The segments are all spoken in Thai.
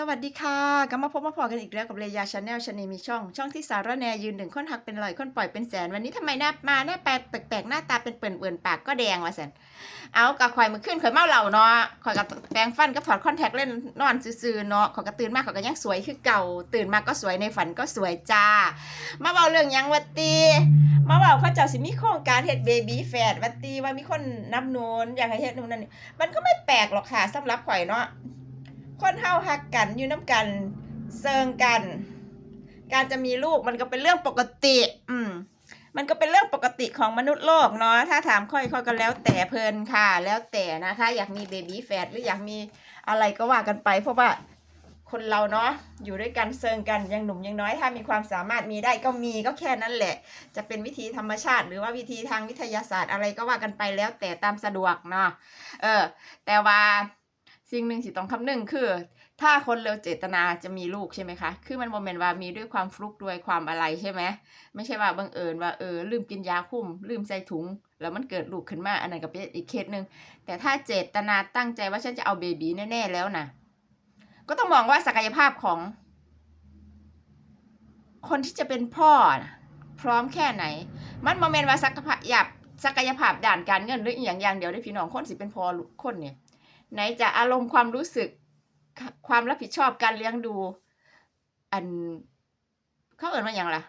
สวัสดีค่ะกลับมาพบมาพอกันอีกแล้วกับเรยาชาแนลชานีมีช่อง ช่องที่สารแนยืนหนึ่งคนหักเป็นลอยคนปล่อยเป็นแสน วันนี้ทำไมหน้ามาหน้าแปลกแปลกหน้าตาเป็นเปิ่นเปิ่นปากก็แดงว่ะแสนเอากะข่อยมือขึ้นข่อยเมาเหล่าเนาะข่อยกับแปรงฟันกับถอดคอนแทคเล่นนอนซื่อๆเนาะข่อยก็ตื่นมากข่อยก็ยังสวยคือเก่า ตื่นมาก็สวยในฝันก็สวยจ้า มาเบาเรื่องยังวัดตีมาเบาเขาเจ้าสิมีโครงการเฮ็ดเบบี้แฟดวัดตีว่ามีคนนับนูนอยากให้เฮ็ดนูนนั่นนี่มันก็ไม่แปลกหรอกค่ะสำหรับข่อยเนาะ คนเฮาหักกันอยู่น้ำกันเซิงกัน การจะมีลูกมันก็เป็นเรื่องปกติ อืมมันก็เป็นเรื่องปกติของมนุษย์โลกเนาะถ้าถามค่อยค่อยก็แล้วแต่เพลินค่ะ แล้วแต่นะคะ อยากมีเบบี้แฟดหรืออยากมีอะไรก็ว่ากันไป เพราะว่าคนเราเนาะอยู่ด้วยกันเซิงกันยังหนุ่มยังน้อยถ้ามีความสามารถมีได้ก็มีก็แค่นั้นแหละ จะเป็นวิธีธรรมชาติ หรือว่าวิธีทางวิทยาศาสตร์อะไรก็ว่ากันไปแล้วแต่ตามสะดวกเนาะเออ แต่ว่า สิ่งหนึ่งที่ต้องคำนึงคือ ถ้าคนเราเจตนาจะมีลูกใช่ไหมคะ คือมันโมเมนต์ว่ามีด้วยความฟลุกด้วยความอะไรใช่ไหมไม่ใช่ว่าบังเอิญว่าเออลืมกินยาคุม ลืมใส่ถุง แล้วมันเกิดลูกขึ้นมาอันนั้นก็เป็นอีกเคสหนึ่งแต่ถ้าเจตนาตั้งใจว่าฉันจะเอาเบบีแน่ๆแล้วนะก็ต้องมองว่าศักยภาพของ คนที่จะเป็นพ่อนะพร้อมแค่ไหน มันโมเมนต์ว่าศักยภาพศักยภาพด่านการเงินหรืออย่างอย่างเดียวได้พี่น้องคนสิเป็นพ่อคนเนี่ย ไหนจะอารมณ์ความรู้สึกความรับผิดชอบการเลี้ยงดู อันเขาเอ่นว่าอย่างล่ะ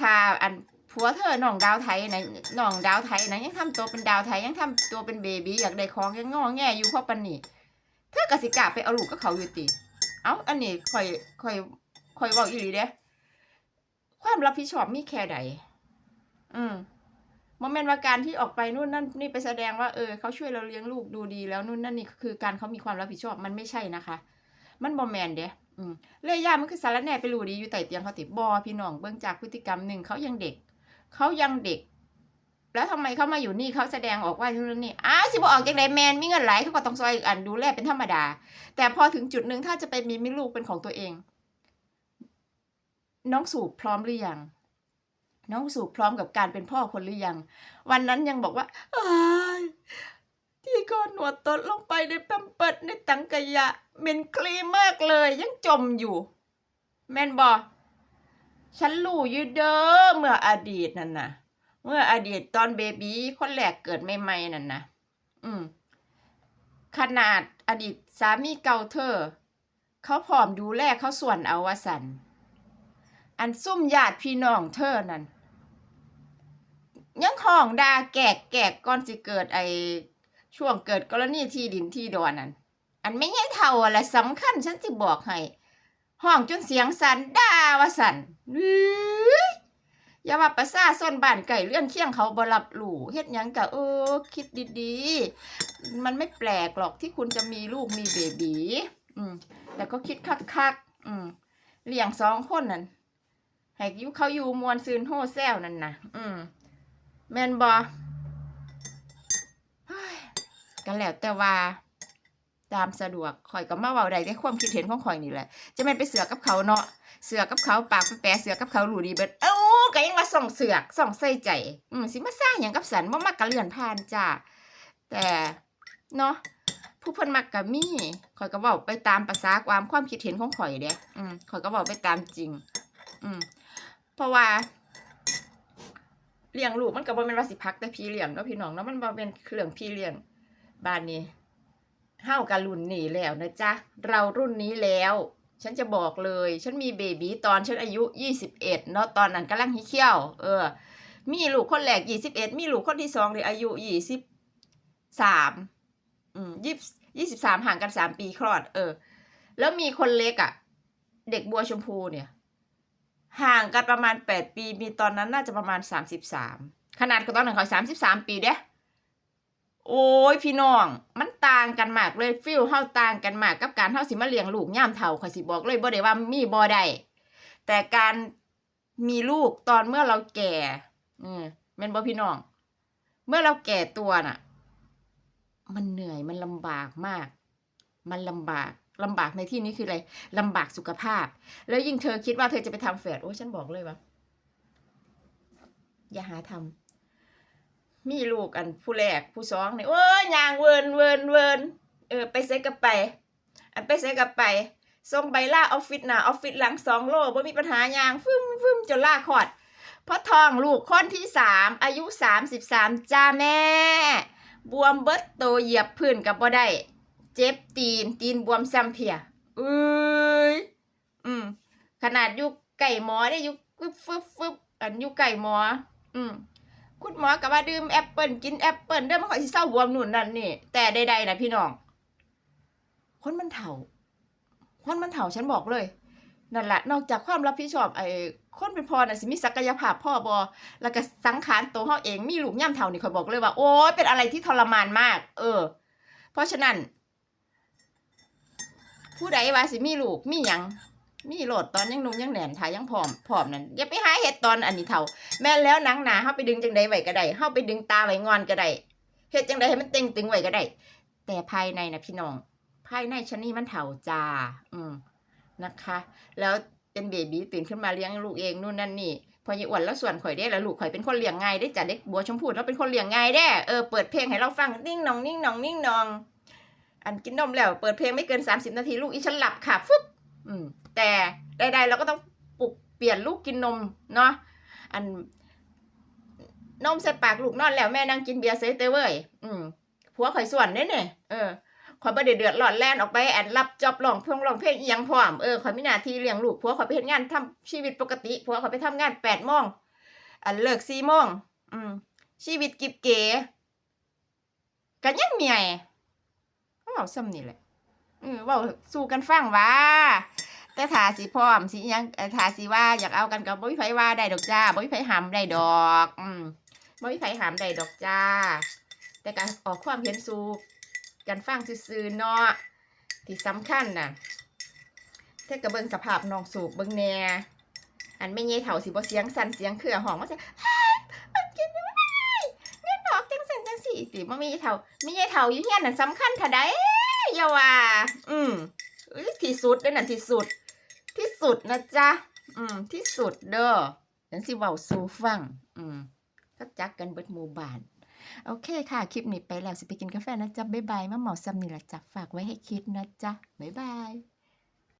ถ้าอันผัวเธอน้องดาวไทยนะน้องดาวไทยนะยังทำตัวเป็นดาวไทยยังทำตัวเป็นเบบีอยากได้ของยังงอแงอยู่เพราะปันนี่เธอกสิกะไปเอาลูกก็เขาอยู่ติเอ้าอันนี้คอยคอยคอยเว้าอีหลีเด้ความรับผิดชอบมีแค่ใด มเมนต์ว่าการที่ออกไปนู่นนั่นนี่ไปแสดงว่าเออเขาช่วยเราเลี้ยงลูกดูดีแล้วนู่นนั่นนี่คือการเขามีความรับผิดชอบมันไม่ใช่นะคะ มันบอมแมนเด้อืมเลยยามันคือสารแหน่ไปรูดีอยู่ใต้เตียงเขาติบอพี่น้องเบื้องจากพฤติกรรมหนึ่งเขายังเด็กเขายังเด็ก แล้วทำไมเขามาอยู่นี่เขาแสดงออกว่านู่นนนนี่อ้าวสิบออกจากไหนแมนมีเงินไหลเขาก็ต้องซอยอันดูแลเป็นธรรมดา แต่พอถึงจุดหนึ่งถ้าจะไปมีมีลูกเป็นของตัวเอง น้องสูบพร้อมหรือยัง น้องสูบพร้อมกับการเป็นพ่อคนหรือยัง วันนั้นยังบอกว่าที่ก้อนหนวดตดลงไปในแปมเปิดในตังกยะเหม็นคลีมากเลย ยังจมอยู่ แมนบอฉันรู้อยู่เด้อเมื่ออดีตนั่นนะเมื่ออดีตตอนเบบีคนแรกเกิดใหม่ๆนั่นนะอืม ขนาดอดีตสามีเก่าเธอ เขาผอมดูแลเขาส่วนเอาวสัน อันซุ่มญาติพี่น้องเธอนั่น ยังห้องด่าแกกแกกก่อนสิเกิดไอช่วงเกิดกรณีที่ดินที่ดอนนั่นอันไม่ใช่เท่าอะไรสำคัญฉันจะบอกให้ห้องจนเสียงสันด่าว่าสันอื้อย่าว่าประสาส้นบ้านไก่เลื่อนเคียงเขาบรับหลู่เฮ็ดยังกะเออคิดดีๆ มันไม่แปลกหรอกที่คุณจะมีลูกมีเบบีอืมแต่ก็คิดคักๆอืมเลี้ยงสองคนนั่นให้ยุเขาอยู่มวนซืนโฮแซวนั่นนะอืม แม่นบอกันแล้วแต่ว่าตามสะดวกข่อยก็มาเว้าได้ความคิดเห็นของข่อยนี่แหละ จะแม่นไปเสือกับเขาเนาะ เสือกับเขาปากไปแปะเสือกับเขาหลูดีเบิด เอ้าก็ยังมาส่องเสือกส่องใส่ใจ อืมสิมาสร้างหยังกับสันบ่มักกะเลื่อนผ่านจ้า แต่เนาะผู้เพิ่นมักกะมี่ข่อยก็เว้าไปตามภาษาความความคิดเห็นของข่อยเด้อืมข่อยก็เว้าไปตามจริง อืมเพราะว่า เลี้ยงลูกมันก็บ่แม่นว่าสิพักแต่พี่เลี้ยงเนาะพี่น้องเนาะมันบ่เป็นเครื่องพี่เลี้ยงบ้านนี้เฮากับรุ่นนี้แล้วนะจ๊ะเรารุ่นนี้แล้ว ฉันจะบอกเลย ฉันมีเบบีตอนฉันอายุ21เอ็ดเนาะตอนนั้นกำลังหิเขี้ยว เออ มีลูกคนแรก21มีลูกคนที่สองเนี่ยอายุ23อืมยี่สิบสามห่างกันสามปีคลอด เออ แล้วมีคนเล็กอะ่ะ เด็กบัวชมพูเนี่ย ห่างกันประมาณแปดปี มีตอนนั้นน่าจะประมาณสามสิบสามขนาดกับตอนนั้นเขาสามสิบสามปีเด้โอ้ยพี่น้อง มันต่างกันมากเลยฟิลเฮาต่างกันมากกับการเฮาสิมาเลี้ยงลูกย่ามเฒ่าข่อยสิบอกเลยบ่ได้ว่ามีบ่ได้แต่การมีลูกตอนเมื่อเราแก่อืมแม่นบ่พี่น้อง เมื่อเราแก่ตัวน่ะ มันเหนื่อยมันลำบากมาก มันลำบาก ลำบากในที่นี้คืออะไรลำบากสุขภาพ แล้วยิ่งเธอคิดว่าเธอจะไปทำแฝดโอ้ยฉันบอกเลยว่าอย่าหาทำมีลูกอันผู้แรกผู้สองเนี่ยโอ้ยยางเวินเวินเวินเออไปเซ็กกับไป อันไปใส่กับไปส่งใบล่าออฟฟิศหนาออฟฟิศหลังสองโลบ่มีปัญหายังฟึ่มฟึ่มจนล่าคอดเพราะทองลูกคนที่สามอายุสามสิบสามจ้าแม่ บวมเบิดโตเหยียบพื้นกับบ่ได้ เจ็บตีน ตีนบวมซ้ำเพียเอ้ยอืม ขนาดอยู่ไก่หมอได้อยู่ฟึบฟึบฟึบอันอยู่ไก่หมอ อืมคุณหมอก็ว่าดื่มแอปเปิลกินแอปเปิลเด้อมันค่อยสิเศร้าบวมนู่นนั่นนี่ แต่ใดๆนะพี่น้อง คนมันเฒ่า คนมันเฒ่าฉันบอกเลยนั่นแหละนอกจากความรับผิดชอบไอ้คนเป็นพ่อน่ะสิมีศักยภาพพ่อบอแล้วก็สังขารตัวเฮาเองมีลูกย่ำเฒ่านี่ข่อยบอกเลยว่า โอ้ยเป็นอะไรที่ทรมานมาก เออ เพราะฉะนั้น ผู้ใดว่าสิมีลูกมีหยังมีโหลดตอนยังนุ่มยังแหนนถ่ายยังผอมผอมนั่นอย่าไปหาเห็ดตอนอันนี้เฒ่า แม่แล้วหนังหนาเฮาไปดึงจังใดไว้ก็ได้เฮาไปดึงตาไว้งอนก็ได้เฮ็ดจังใดให้มันเต็งตึงไว้ก็ได้ แต่ภายในนะพี่น้อง ภายในชะนี่มันเฒ่าจ้าอืมนะคะ แล้วเป็นเบบีตื่นขึ้นมาเลี้ยงลูกเองนู่นนั่นนี่พอยายอ้วนแล้วส่วนข่อยได้แล้วลูกข่อยเป็นคนเลี้ยงง่ายได้จ้ะเด็กบัวชมพูแล้วเป็นคนเลี้ยงง่ายได้เออเปิดเพลงให้เราฟังนิ่งนองนิ่งนองนิ่งหนอง อันกินนมแล้ว เปิดเพลงไม่เกิน 30 นาทีลูกอีฉันหลับค่ะฟึบอืมแต่ใดๆเราก็ต้องปลุกเปลี่ยนลูกกินนมเนาะอันนมใส่ปากลูกนอนแล้วแม่นั่งกินเบียร์เซยเตอร์เว้ยอืมผัวข่อยส่วนเด้เนี่ยเออข่อยบ่ได้เดือดร้อนแล่นออกไปแอนรับจอบร้องเพลงร้องเพลงอีหยังพร้อมเออข่อยมีหน้าที่เลี้ยงลูกผัวข่อยไปเฮ็ดงานทำชีวิตปกติผัวข่อยไปทำงาน8โมงอันเลิก4โมงอืมชีวิตกิบเก๋ก็ยังเมีย เว้าซ้ำนี่แหละเออเว้าสู่กันฟังว่าแต่ถ้าสิพร้อมสิยังถ้าสิว่าอยากเอากันก็บ่มีไผว่าได้ดอกจ้าบ่มีไผหามได้ดอก อืมบ่มีไผหามได้ดอกจ้า แต่การออกความเห็นสู่กันฟังซื่อๆเนาะที่สำคัญน่ะเท่ากับเบิ่งสภาพน้องสูบเบิ่งแหน่อันไม่เย่เฒ่าสิบ่เสียงสั่นเสียงเครือห้องว่าสิเฮ้ยมันกิน ติบ่มีเฒ่าม่เย่าอยู่เฮียนน่ะสำคัญเท่าใดอย่าว่า อืมเอ้ยที่สุดเด้อนั่นที่สุด ที่สุดนะจ๊ะอืม ที่สุดเด้อฉันสิเว้าสู่ฟัง อืมก็จักกันเบิดหมู่บ้านโอเคค่ะ คลิปนี้ไปแล้ว สิไปกินกาแฟนะจ๊ะ บ๊ายบายมาหมอซัมนี่ละจ๊ะ ฝากไว้ให้คิดนะจ๊ะ บ๊ายบาย